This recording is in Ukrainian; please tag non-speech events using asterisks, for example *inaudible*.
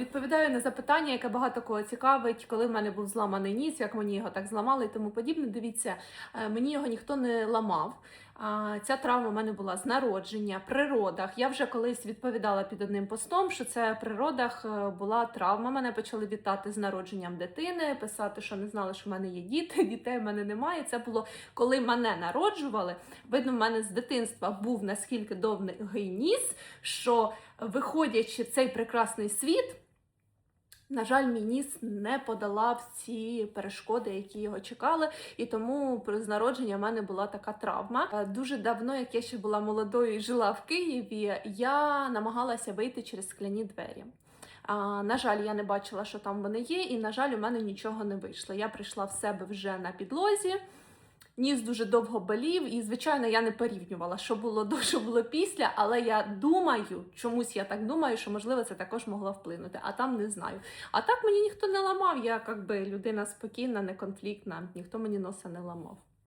Відповідаю на запитання, яке багато кого цікавить, коли в мене був зламаний ніс, як мені його так зламали і тому подібне. Дивіться, е, мені його ніхто не ламав. Ця травма в мене була з народження, при родах. Я вже колись відповідала під одним постом, що це при родах е, була травма. Мене почали вітати з народженням дитини, писати, що не знали, що в мене є діти, *laughs* дітей в мене немає. Це було коли мене народжували. Видно, в мене з дитинства був наскільки довгий ніс, що виходячи в цей прекрасний світ. На жаль, мій ніс не подолав ці перешкоди, які його чекали, і тому з народження в мене була така травма. Е, Дуже давно, як я ще була молодою і жила в Києві, я намагалася вийти через скляні двері. А, на жаль, я не бачила, що там вони є, і на жаль, у мене нічого не вийшло. Я прийшла в себе вже на підлозі. Ніс дуже довго болів, і звичайно, я не порівнювала, що було до, що було після. Але я думаю, чомусь я так думаю, що можливо це також могло вплинути, а там не знаю. А так мені ніхто не ламав. Я якби людина спокійна, неконфліктна, ніхто мені носа не ламав.